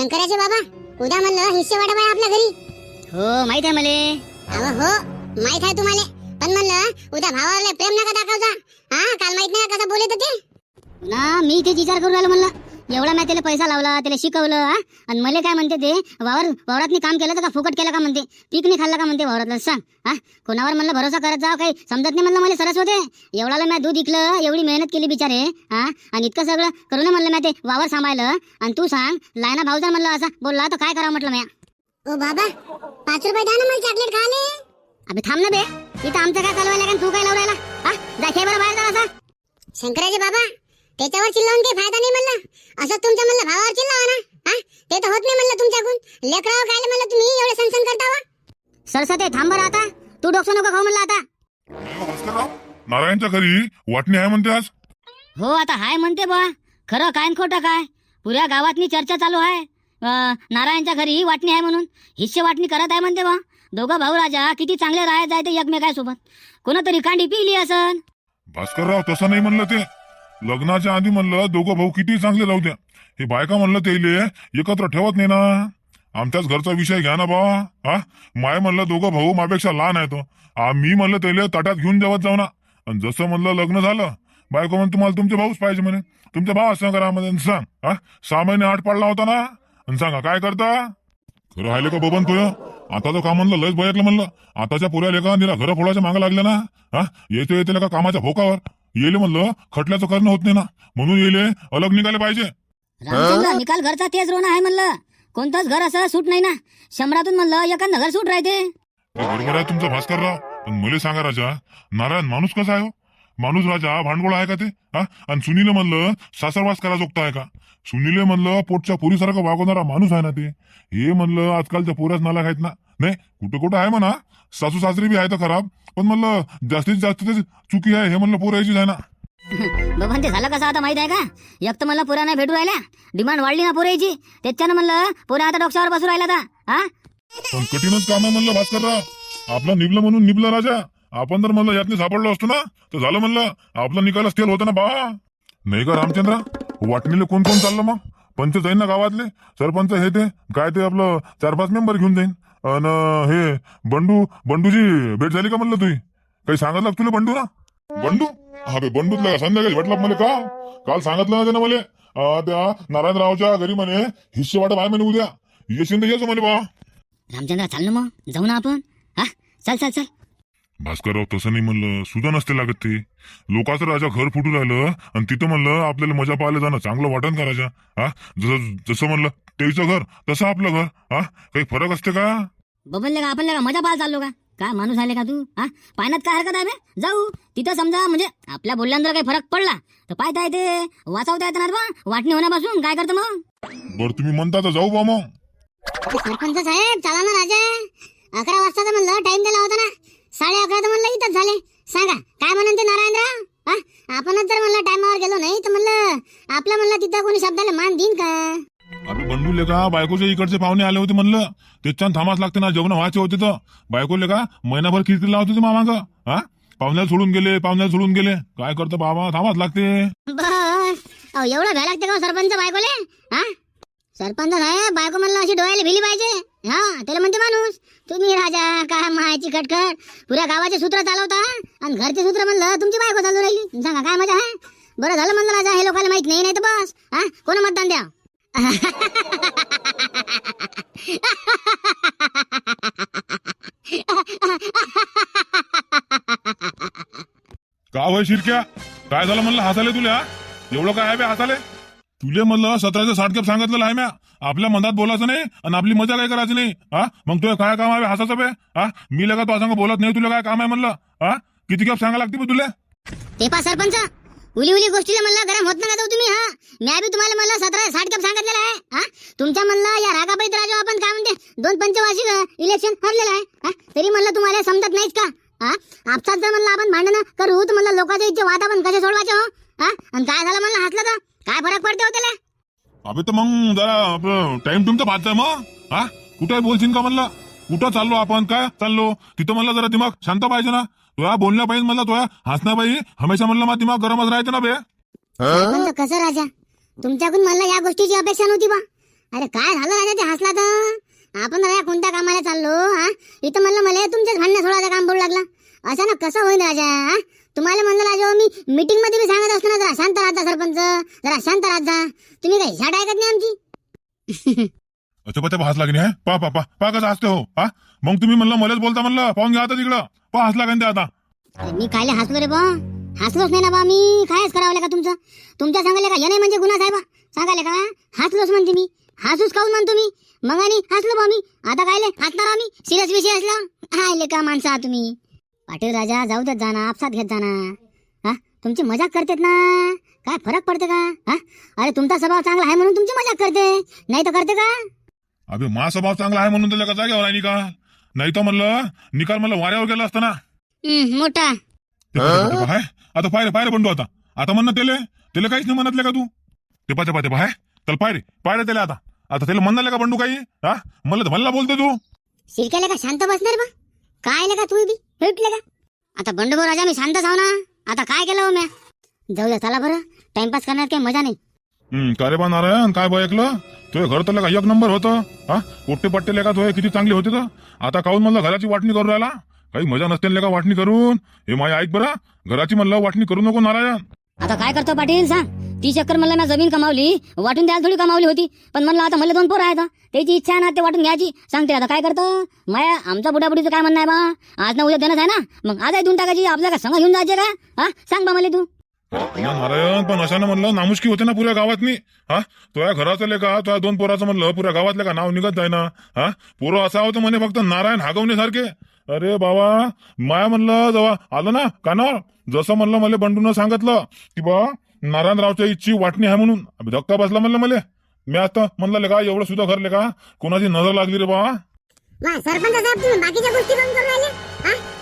शंकराचे बाबा. उद्या म्हणलं हिस्से वाटप आहे आपल्या घरी. हो माहीत आहे मले. अहो हो माहीत आहे तुम्हाला. पण म्हणलं उद्या भावाला प्रेम नका दाखवता. हा काल माहीत नाही कसं बोलत होते? ना मी तेच विचार करून राहिलो म्हणलं. एवढा मी त्याला पैसा लावला त्याला शिकवलं हा? आणि मला काय म्हणते ते वावर वावरातनी काम केलं तर का फुकट केलं का म्हणते? पीक नाही खाल्लं का म्हणते वावरातलं? सांग हा? कोणावर म्हणलं भरोसा करत जाव काही? समजत नाही म्हणलं मला सरस होते एवढाला मी दूध इकलं एवढी मेहनत केली बिचारे हा? आणि इतकं सगळं करून म्हणलं मी ते वावर सांभाळलं. आणि तू सांग लायना भाऊजा म्हणलं असा बोलला तर काय करावं म्हटलं म्या? ओ बाबा पाच रुपये द्या ना मला चॉकलेट खाले अबे थांब ना बे इथं आमचं काय चालवायला तू काय लावून राहिला? हा जा खेळ बरं बाहेर जा असा. शंकराचे बाबा त्याच्यावर चिल्लावून काही फायदा नाही म्हणलं. असं तुमच्या म्हणलं भावावर चिल्लावा ना? हा? ते तर होत नाही म्हणलं तुमच्याकडून. लेकरावर काय म्हणलं तुम्ही? एवढे सनसन करता वा? सरसते थांब बरं आता. तू डोकं नको खाऊ म्हणलं आता. नारायणच्या घरी वाटणी आहे म्हणते आज? हो आता हाय म्हणते बा खरं काय न खोटं काय? पुऱ्या गावातनी चर्चा चालू आहे. अं, नारायणच्या घरी वाटणी आहे म्हणून. हिस्से वाटणी करत आहे म्हणते बा दोघं भाऊ राजा किती चांगले राहत ते एकमेकांसोबत. कोणतरी कांडी पिली असन. भास्करराव तसं नाही म्हणलं ते. लग्नाच्या आधी म्हणलं दोघं भाऊ किती चांगले राहू द्या. हे बायका म्हणलं त्याले एकत्र ठेवत नाही ना. आमच्याच घरचा विषय घ्या ना बा. हा? माय म्हणलं दोघं भाऊ मापेक्षा लहान आहे तो मी म्हणलं त्याला ताटात घेऊन जेवत जाऊ ना. आणि जसं म्हणलं लग्न झालं बायको म्हणून तुम्हाला तुमचे भाऊच पाहिजे म्हणे. तुमच्या भाव असं करा मध्ये सांग. हा? सहा महिने आठ पाडला होता ना. आणि सांगा काय करता? खरं राहिले का बबन तुय? आता तो का म्हणलं लयच बघितलं म्हणलं. आताच्या पुऱ्या लेखा निरा घरं फोडायच्या मागं लागल्या ना. हा? येतो येते का कामाच्या भोकावर? येले म्हणलं खटल्याचं करणं होत नाही ना. म्हणून येले अलग निघाले पाहिजे. रामचंद्र निकाल घरचा तेच रोना आहे म्हणलं. कोणतंच घर असं सूट नाही ना. शंभरातून म्हणलं एखादं घर सूट राहते. ते बरोबर आहे तुमचं भास्करराव पण मला सांगा राजा नारायण माणूस कसा आहे हो? माणूस राजा भांडवळ आहे का ते? हा? आणि सुनीले म्हणलं सासरवास करा जोगता आहे का? सुनीले म्हणलं पोटच्या पुरीसारखं वागवणारा माणूस आहे ना ते. हे म्हणलं आजकालच्या पोराच नाला आहेत ना. नाही कुठं कुठं आहे म्हणा. सासू सासरी बी आहे तर खराब. पण म्हणलं जास्तीत जास्त ते चुकी आहे हे म्हणलं पोरायचीच आहे ना. ते झालं कसं आता माहीत आहे का? एक तर मला पुरा नाही भेटू राहिल्या. डिमांड वाढली ना पुरायची त्याच्यानं म्हणलं पुरा आता डोक्यावर बसू राहिला आता. हा? पण कठीणच काम आहे म्हणलं भास्करराव आपलं निबलं म्हणून निबलं राजा. आपण जर म्हणलं यातनी सापडलो असतो ना. तर झालं म्हणलं आपला निकालच तेल होता ना बा. नाही का रामचंद्र? वाटणीले कोण कोण चाललं मग? पंच जाईन ना गावातले. सरपंच हे ते काय ते आपलं चार पाच मेंबर घेऊन जाईन. अन हे बंडू बंडूची भेट झाली का म्हणलं तुझी काही सांगितलं का तुला बंडू ना? बंडू? हा बे बंडूतला संध्याकाळी भेटला मला का? काल सांगितलं ना त्यानं मला. त्या नारायणरावच्या घरी म्हणे हिस्से वाटप आहे म्हणे उद्या. येशील तर येतो म्हणे बा. रामचंद्र चाल ना मग. जाऊ ना आपण. हा? चल चल चल. भास्करराव तसं नाही म्हणलं. सुद्धा नसते लागत ते. लोकांचं राजा घर फुटू राहिलं आणि तिथं म्हणलं आपल्याला मजा पाहायला जाणं चांगलं वाटन का राजा हा? जसं जसं म्हणलं तेचं घर तसं आपलं घर हा? काही फरक असते का? बबनले का आपण का? मजा पाहायला चाललो का? काय माणूस आले का तू हा? पाण्यात काय हरकत आहे बे? जाऊ. तिथं समजा म्हणजे आपल्या बोलल्यानंतर काही फरक पडला तर पाहता येते. वाचवता येते ना रे बा वाटणी होण्यापासून. काय करतं मग? बरं तुम्ही म्हणता तर जाऊ बा मग. सरपंच साहेब चला ना राजा. अकरा वाजताचा म्हणलं टाइम दिला होता ना. साडे अकरा तर म्हणलं इथंच झाले. सांगा काय म्हणून ते नारायणराव? हा? आपणच जर म्हणलं टायमावर गेलो नाही तर म्हणलं आपलं म्हणलं तिथं कोणी शब्दाला मान देईन का? अरे बंडूले का बायकोच्या इकडचे पाहुणे आले होते म्हणलं. त्याच्यानं थांबाच लागते ना जेवण व्हायचे होते तर. बायकोले का महिनाभर किरकिर लावत होते का हा? पाहुण्याला सोडून गेले पाहुण्याला सोडून गेले. काय करतो बाबा? थांबाच लागते. अहो एवढं भ्या लागते का हो सरपंच बायकोले? हा? सरपंच साहेब बायको म्हणलं अशी डोळ्याला भिली पाहिजे. हा त्याला म्हणते माणूस तुम्ही राजा काय मायाची कटकट पुऱ्या गावाचे सूत्र चालवता आणि घरचे सूत्र म्हणलं तुमची बायको चालू राहिली. सांगा काय मजा आहे? बरं झालं म्हणलं राजा हे लोकांना माहीत नाही नाही तर बस. हा? कोण मतदान द्या? का वय शिरक्या? काय झालं म्हणलं? हसाले तुला हा? एवढं काय आहे बे हसाले? तुले म्हणलं सतराशे साठ कप सांगितलेलं आहे म्या. आपल्या मनात बोलायचं नाही आणि आपली मजा काय करायची नाही हा? मग तुला काय काम आहे हसाचं बे हा? मी लगा तो सांग बोलत नाही तुला काय काम आहे म्हणलं हा? किती कप सांगा लागते बे तुला? ते पा सरपंच. उली उली गोष्टीला म्हणलं गरम होत नका जाऊ तुम्ही हा. मी बी तुम्हाला म्हणलं सतरा साठ कप सांगितलेलं आहे हा. तुमच्या म्हणलं या रागाबाईत राजा आपण काय म्हणते दोन पंचवार्षिक इलेक्शन हरलेलं आहे हा. तरी म्हणलं तुम्हाला समजत नाहीच का हा. आपसात जर म्हणलं आपण भांडणं करू तर म्हणलं लोकांच्या इच्छा वाद आपण कसे सोडवायचे हो हा. आणि काय झालं म्हणलं हसलं तर? काय फरक पडते हो त्याला? अबे तर मग जरा टाइम तुमचा पाहताय मग हा. कुठे बोलशील का म्हणलं? कुठं चाललो आपण? काय चाललो? तिथं म्हणलं जरा दिमाग शांत पाहिजे ना. तुया बोलल्या पाहिजे म्हणलं तुया हसण्या पाहिजे. हमेशा म्हणलं मग दिमाग गरमच राहायचं ना बे. सरपंच कसं राजा? तुमच्याकडून मला या गोष्टीची अपेक्षा नव्हती बा. अरे काय झालं राजा? ते हसला तर? आपण राजा कोणत्या कामाला चाललो हा? इथं म्हणलं मला तुमच्याच भांडणं सोडायचं काम बोलू लागला. असं ना कसं होईल राजा हा? तुम्हाला म्हणलं राजा हो, मी मीटिंगमध्ये मी सांगत असतो ना जरा शांत राहता सरपंच जरा शांत राहता. तुम्ही काही झाड ऐकत नाही आमची? अच्छा पा हसला की नाही पा पा पा पा कसं हसते हो हा मग तुम्ही म्हणलं मलाच बोलता म्हणलं. पाहून घ्या आता तिकडं. पा हसला का आता. अरे मी कायले हसलो रे बा? हसलोच नाही ना बा मी? कायच करावं का तुमचं? तुमच्या सांगायला का? हे नाही म्हणजे गुन्हा साहेबा. सांगायला का? हसलोच म्हणते मी. हसूच काऊन म्हणतो मी? मग आणि हसलो बा मी. आता कायले हसणार आम्ही? सिरियस विषय असला हायले का माणसं आहात तुम्ही? पाटील राजा जाऊ देत जाना आपसात घेत जाना हा? तुमची मजाक करतेत ना? काय फरक पडते का? हा? अरे तुमचा स्वभाव चांगला आहे म्हणून तुमची मजाक करते. नाही तर करते का? अबे मा स्वभाव चांगला आहे म्हणून त्याला का जागेवर आहे निकाल? नाही तर म्हणलं निकाल म्हणलं वाऱ्यावर गेला असता ना. हम्म, मोठा. ते ते. आता पाय रे पाय रे बंडू आता. आता म्हणणं त्याले. त्याला काहीच नाही म्हणतले का तू? ते पाय ते पाय ते पाय चल पाय रे. पाय रे त्याला आता. आता त्याला म्हणलं का बंडू काही? हा? म्हणलं तर म्हणला बोलतो तू. शिरक्याला का शांत बसणार बा? काय का तू बी? भेटले का? आता बंडभो राजा मी शांत जाऊ ना आता काय केलं हो म्या? जाऊ द्या चला बरं. टाइमपास करण्यात काही मजा नाही. हम्म रे बा नारायण? काय बा ऐकलं? तुझे घर तर एक नंबर होतं. हा? पोट्टे पट्टे लेका तुझे किती चांगले होते तर? आता काहून म्हणलं घराची वाटणी करून राहिला? काही मजा नसते लेका वाटणी करून? हे माय ऐक बरा. घराची म्हणलं वाटणी करू नको नारायण. आता काय करतो पाटील? सांग. ती चक्कर मला मी जमीन कमावली. वाटून द्यायला थोडी कमावली होती. पण म्हणलं आता मला दोन पोरं आहेत त्याची इच्छा आहे ना ते वाटून घ्यायची. सांगते आता काय करतं? माया आमच्या बुडाबुडीचं काय म्हणणं आहे बा? आज ना उद्या देणंच आहे ना? मग आज देऊन टाकायची. आपल्या का संघ घेऊन जायचे का? हा? सांग बा मला तू. ना नारायण पण अशानं म्हणलं नामुष्की होते ना पुऱ्या गावातनी? हा? तुझ्या घराचं लेका तुझ्या दोन पोराचं म्हणलं पुऱ्या गावातले का? नाव निघत जाय ना हा? पोरं असा होतं म्हणे फक्त नारायण हागवण्यासारखे अरे बाबा माया म्हणलं जेव्हा आलं ना कानावर? जसं म्हणलं मला बंडून सांगितलं की बा नारायणरावच्या इच्छी वाटणी आहे म्हणून. धक्का बसला म्हणलं मला. मी आता म्हणलं का एवढं सुद्धा घरले का कोणाची नजर लागली रे बा? सरपंच साहेब तुम्ही बाकीच्या गोष्टी करून राहिले?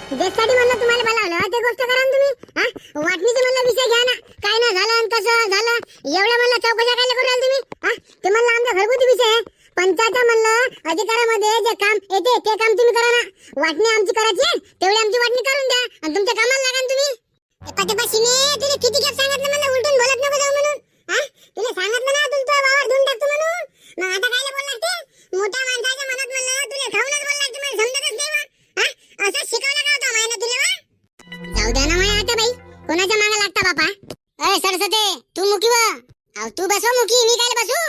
हा म्हणलं तुम्हाला बोलावलं ते गोष्ट करा ना तुम्ही. हा वाटणीचं म्हणलं विषय घ्या ना. काय ना झालं आणि कसं झालं? एवढं म्हणलं चौकशा काय करू राहिले तुम्ही? हा ते म्हणलं आमचा घरगुती विषय आहे. पंचायत म्हणलं अधिकारामध्ये जे काम येते ते काम तुम्ही करा ना. वाटणी आमची करायची आहे, तेवढी आमची वाटणी करून द्या. आणि तुमच्या कामाला लागा तुम्ही. पटापाशीने तुला किती खेप सांगितलं मला उलटून बोलत नको जाऊ म्हणून. हा तुला सांगितलं ना तुला तो वावर धुवून टाकतो म्हणून. मग आता काय बोलणार ते? मोठ्या माणसाच्या मनात म्हणलं तुला खाऊनच बोलणार तुम्हाला समजतच नाही असं शिकवलं का होतं मायनं तुला जाऊ द्या ना माया आता बाई. कोणाच्या मागे लागता बापा? अरे सरसते तू मुकी बघ अहो तू बसव मुकी मी काय बसू?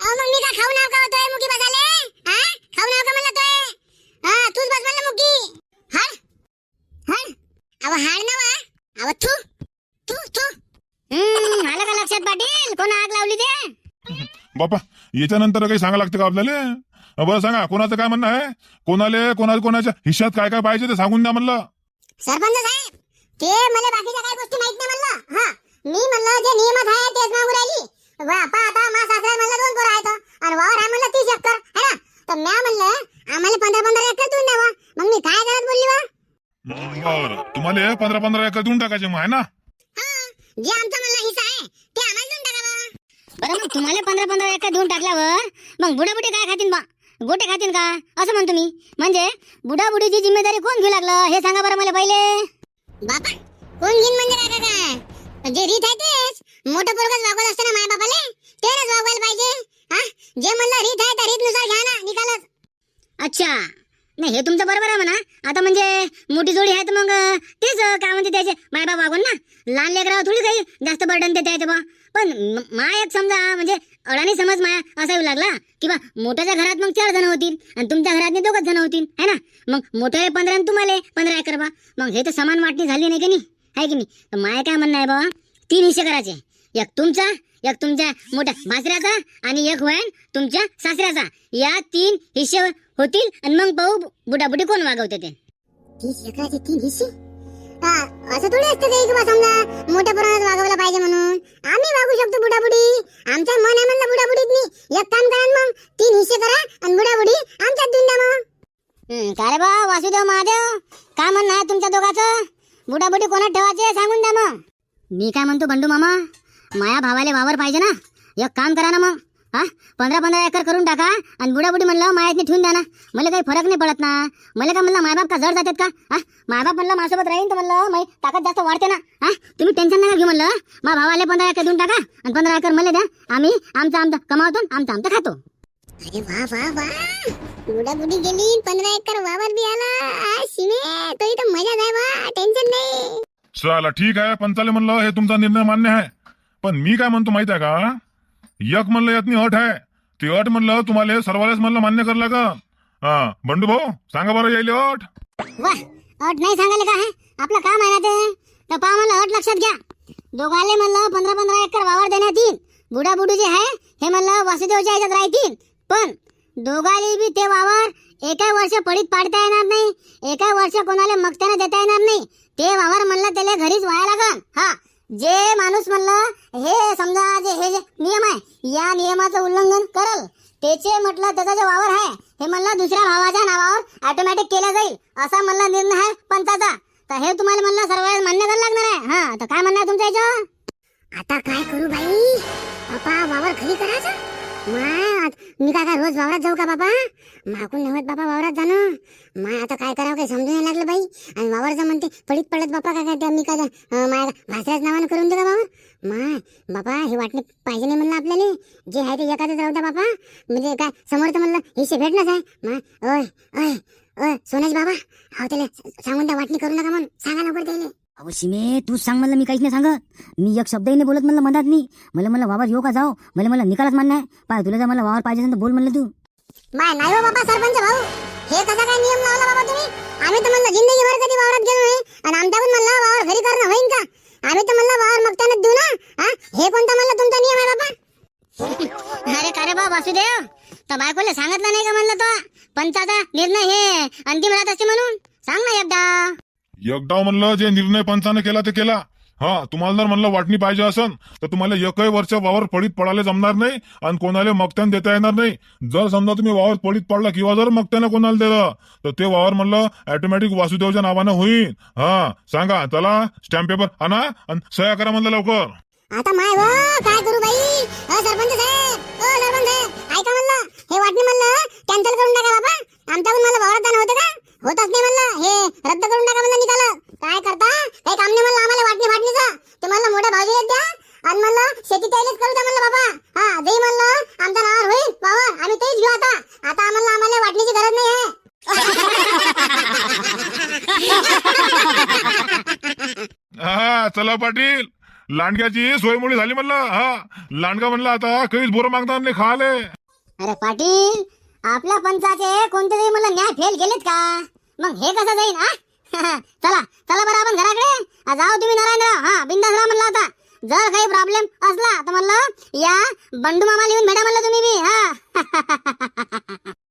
अहो मग मी का खाऊ नाव का होतोय मुकी बसाले? हा? खाऊ नाव का म्हणलं तोय? हा तूच बस म्हणलं मुकी. हाड हाड. अहो हाड ना वा. अहो तू तू तू हम्म आलं का लक्षात पाटील? कोण आग लावली ते? बापा याच्यानंतर काही सांगा लागतं का आपल्याला? बरं सांगा कोणाचं काय म्हणणं आहे? कोणाले कोणा कोणाच्या हिश्यात काय काय पाहिजे ते सांगून द्या म्हणलं. सरपंच साहेब ते मला बाकीच्या काही गोष्टी माहीत नाही म्हणलं. हा मी म्हणलं जे नियमात आहे तेच मागू राहिली. वा पा आता मा सासरा म्हणलं दोन पोरं आहेत आणि वावर आहे म्हणलं तीस एकर है ना? तर म्या म्हणलं आम्हाला पंधरा पंधरा एकर देऊन द्यावा. मग मी काय करत बोलली वा? बरं तुम्हाला पंधरा पंधरा एकर देऊन टाकायचे मग आहे ना हा जे आमचा म्हणला हिस्सा आहे ते आम्हाला देऊन टाकावा बरं मग तुम्हाला पंधरा पंधरा एकर देऊन टाकल्यावर मग बुडाबुडी काय खातीन बा? गोटे खातीन का? असं म्हणतो मी. म्हणजे बुडाबुडीची जिम्मेदारी कोण घेऊ लागलं? हे सांगा बरं मला पहिले. बापा कोण घेईन म्हणजे काय काय? जे रीत आहे तेच. मोठं पोरगच वागवत असतं ना माय बापाले? तेच वागवायला पाहिजे. हा? जे म्हणलं रीत आहे त्या रीतनुसार घ्या ना निकालच. अच्छा. नाही हे तुमचं बरोबर आहे म्हणा. आता म्हणजे मोठी जोडी आहे तर मग तेच काय म्हणते त्याचे? माय बाप वागून ना. लहान लेकरावर थोडी काही जास्त बर्डन देता येते बा. पण म- एक समजा म्हणजे अडाणी समज माया असा येऊ लागला की मोठ्याच्या घरात मग चार जण होतील आणि तुमच्या घरात दोघच जण होतील है ना? मग मोठे पंधरा आणि तुम्हाला पंधरा एकर बा. मग हे तर समान वाटणी झाली नाही की नाही? आहे की नाही? तर माय काय म्हणणं आहे बाबा? तीन हिस्से करायचे. एक तुमचा एक तुमच्या मोठ्या भासऱ्याचा आणि एक वयन तुमच्या सासऱ्याचा. या तीन हिस्से होतील आणि मग पाहू बुटाबुटी कोण वागवते ते. तीन हिस्से? असं थोडी असतं काही समजा मोठ्या प्रमाणात वागवलं पाहिजे म्हणून. आम्ही वागू शकतो बुडाबुडी. आमच्या मन आहे म्हणलं बुडाबुडीत नाही एक काम करा न मग तीन हिस्से करा आणि बुडाबुडी आमच्यात देऊन द्या मग. हं, काय रे बा वासुदेव महादेव? काय म्हणणं आहे तुमच्या दोघाचं? बुडाबुडी कोणात ठेवायचे सांगून द्या मग. मी काय म्हणतो बंडू मामा माया भावाले वावर पाहिजे ना. एक काम करा ना मग. हा? पंधरा पंधरा एकर करून टाका आणि बुडाबुडी म्हणलं मायातनी ठेवून द्या ना. मला काही फरक नाही पडत ना. मला काय म्हणलं मायबाप का जड जातात का? हा? मायबाप म्हणलं माझ्यासोबत राहीन तर म्हणलं मै ताकद जास्त वाढते ना. हा? तुम्ही टेन्शन नका घेऊ म्हणलं. मा भावाले पंधरा एकर देऊन टाका आणि पंधरा एकर मला द्या. आम्ही आमचं आमचं कमावतो आणि आमचं आमचं खातो. अरे वा वा वा. बुडा बुडी गेली पंधरा एकर वावर बी आला. आ, तो इथं मजा आहे बा. टेन्शन नाही. चला ठीक आहे. पंचाले म्हणलं हे तुमचा निर्णय मान्य आहे. पण मी काय म्हणतो माहीत आहे का? एक म्हणलं यातनी अट आहे. ती अट म्हणलं तुम्हाला सर्वांनाच म्हणलं मान्य करला का? हा बंडू भाऊ सांगा बरं यायले अट. अट नाही सांगायला का आहे आपलं काम आहे ना ते? तर पहा म्हणलं अट लक्षात घ्या. दोघाले म्हणलं पंधरा पंधरा एकर वावर देण्यात येईल बुडा बुडू जे आहे हे म्हणलं वासुदेवच्या ह्याच्यात राहतील. पण दोघाले बी ते वावर एका वर्ष पडीत पाडता येणार नाही. एका वर्ष कोणाला मगत्याने देता येणार नाही. ते वावर म्हणलं त्याला घरीच व्हायला लागन. हा जे माणूस म्हणलं हे समजा जे हे जे नियम आहे या नियमाचं उल्लंघन करल. त्याचे म्हटलं त्याचा जो वावर आहे हे म्हणलं दुसऱ्या भावाच्या नावावर ऑटोमॅटिक केला जाईल. असा म्हणला निर्णय आहे पंचाचा तर हे तुम्हाला म्हणलं सर्व मान्य करायला लागणार आहे. हा तर काय म्हणणार तुमच्या याच्यावर? आता काय करू बाई? बापा वावर घरी करायचं? माय मी काय काय रोज वावरात जाऊ का बाबा माकून नव्हत बाबा वावरात जाणं. माय आता काय करावं काही समजून नाही लागलं बाई. आणि वावरचं म्हणते पडीत पडत बापा काय काय त्या मी काय माया भासऱ्याच नावानं करून दे का बाबा. माय बाबा हे वाटणे पाहिजे नाही म्हणलं आपल्याला. जे आहे ते एखादंच राहू द्या बापा. म्हणजे काय समोर तर म्हणलं हिशे भेटणंच आहे. माय ओय ओय ओय सोनेश बाबा हो त्याला सांगून द्या वाटणी करू नका म्हणून. सांगा लवकर त्याला. अहो शिमे तूच सांग मला मी काहीच नाही सांगत. मी एक शब्दही नाही बोलत म्हणलं मधात मी. मला मला वावर येऊ का जाऊ मला मला निकालच मान्य आहे. पाय तुला जर मला वावर पाहिजे असेल तर बोल म्हणलं तू. माय नाही हो बाबा सरपंच भाऊ. हे कसा काय नियम लावला बाबा तुम्ही? आम्ही तर म्हणलं जिंदगीभर कधी वावरात गेलो नाही. आणि आमच्याकडून म्हणलं वावर घरी करणं होईन का? आम्ही तर म्हणलं वावर मग देऊ ना. हा? हे कोणता म्हणलं तुमचा नियम आहे बाबा? अरे का रे बा वासुदेव? तर बायकोले सांगितलं नाही का म्हणलं तो? पंचाचा निर्णय हे अंतिम राहत असते म्हणून? सांग ना एकदा. एकदा म्हणलं जे निर्णय पंचाने केला ते केला. हा तुम्हाला जर म्हणलं वाटणी पाहिजे असन तर तुम्हाला एकही वर्ष वावर पडीत पडायला जमणार नाही आणि कोणाला मगत्यान देता येणार नाही. जर समजा तुम्ही वावर पडीत पडला किंवा जर मगत्यानं कोणाला दिलं तर ते वावर म्हणलं ऑटोमॅटिक वासुदेवच्या नावानं होईल. हा सांगा चला स्टॅम्प पेपर आणा आणि सह्या करा म्हणलं लवकर. आता माय काय करू बाई? सरपंच साहेब ओ सरपंच साहेब ऐका म्हणलं हे वाटणी म्हणलं कॅन्सल करून टाका बाबा. आमच्याकडून मला वावरात जाणं होतं का होतच नाही म्हणलं. हे रद्द करून टाका म्हणलं निकाल. काय करता? काही काम नाही म्हणलं आम्हाला वाटणी फाटणीचं. ते म्हणलं मोठ्या भाजी द्या आणि म्हणलं शेती त्यालाच करू द्या म्हणलं बाबा. हा जे म्हणलं आमच्या नावावर होईल वावर आम्ही तेच घेऊ आता. आता आम्हाला आम्हाला वाटणीची गरज नाही आहे. हा चला पाटील. लांडग्याची सोयमुळी झाली म्हणलं. हा लांडगा म्हणलं आता काहीच बोरं मागणार नाही खाले अरे पाटील आपल्या पंचाचे कोणते तरी मला न्याय फेल गेलेत का? मग हे कसं जाईल आ चला चला बरं आपण घराकडे. जाऊ तुम्ही नारायणराव. हा बिंदास राहा म्हणलं आता जर काही प्रॉब्लेम असला तर म्हणलं या बंडू मामा लिहून भेटा म्हणलं तुम्ही बी हा?